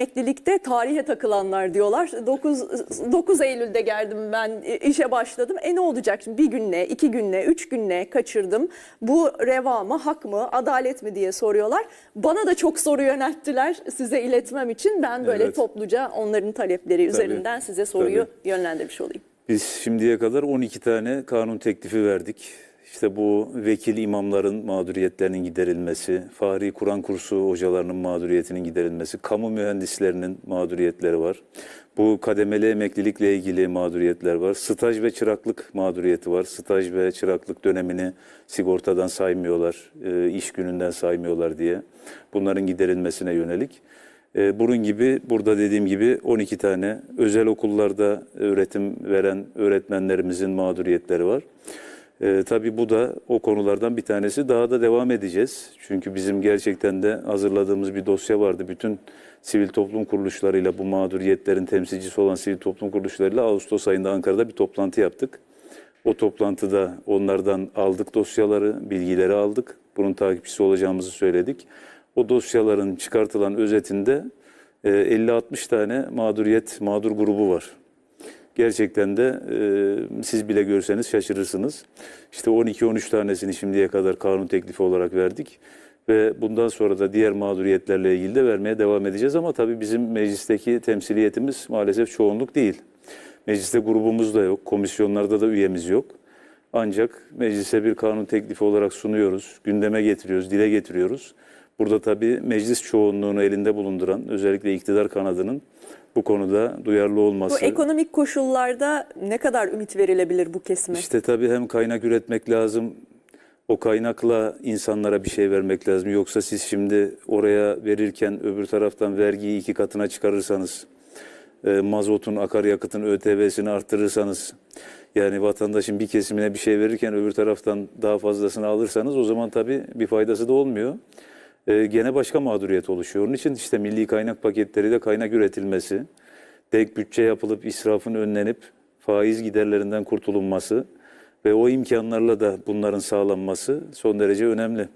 Emeklilikte tarihe takılanlar diyorlar. 9, 9 Eylül'de geldim ben e, işe başladım. E ne olacak şimdi bir günle, iki günle, üç günle kaçırdım. Bu reva mı, hak mı, adalet mi diye soruyorlar. Bana da çok soru yönelttiler size iletmem için. Ben böyle Evet. topluca onların talepleri üzerinden size soruyu yönlendirmiş olayım. Biz şimdiye kadar 12 tane kanun teklifi verdik. İşte bu vekil imamların mağduriyetlerinin giderilmesi, Fahri Kur'an kursu hocalarının mağduriyetinin giderilmesi, kamu mühendislerinin mağduriyetleri var. Bu kademeli emeklilikle ilgili mağduriyetler var. Staj ve çıraklık mağduriyeti var. Staj ve çıraklık dönemini sigortadan saymıyorlar, e, iş gününden saymıyorlar diye. Bunların giderilmesine yönelik. E, Bunun gibi burada dediğim gibi 12 tane özel okullarda öğretim veren öğretmenlerimizin mağduriyetleri var. E, tabii bu da o konulardan bir tanesi. Daha da devam edeceğiz. Çünkü bizim gerçekten de hazırladığımız bir dosya vardı. Bütün sivil toplum kuruluşlarıyla bu mağduriyetlerin temsilcisi olan sivil toplum kuruluşlarıyla Ağustos ayında Ankara'da bir toplantı yaptık. O toplantıda onlardan aldık dosyaları, bilgileri aldık. Bunun takipçisi olacağımızı söyledik. O dosyaların çıkartılan özetinde e, 50-60 tane mağduriyet, mağdur grubu var. Gerçekten de e, siz bile görseniz şaşırırsınız. İşte 12-13 tanesini şimdiye kadar kanun teklifi olarak verdik. Ve bundan sonra da diğer mağduriyetlerle ilgili de vermeye devam edeceğiz. Ama tabii bizim meclisteki temsiliyetimiz maalesef çoğunluk değil. Mecliste grubumuz da yok, komisyonlarda da üyemiz yok. Ancak meclise bir kanun teklifi olarak sunuyoruz, gündeme getiriyoruz, dile getiriyoruz. Burada tabii meclis çoğunluğunu elinde bulunduran özellikle iktidar kanadının bu konuda duyarlı Bu olması. ekonomik koşullarda ne kadar ümit verilebilir bu kesime? İşte tabii hem kaynak üretmek lazım, o kaynakla insanlara bir şey vermek lazım. Yoksa siz şimdi oraya verirken öbür taraftan vergiyi iki katına çıkarırsanız, e, mazotun, akaryakıtın ÖTV'sini arttırırsanız, yani vatandaşın bir kesimine bir şey verirken öbür taraftan daha fazlasını alırsanız o zaman tabii bir faydası da olmuyor. E, gene başka mağduriyet oluşuyor. Onun için işte milli kaynak paketleriyle kaynak üretilmesi, denk bütçe yapılıp israfın önlenip faiz giderlerinden kurtulunması ve o imkanlarla da bunların sağlanması son derece önemli.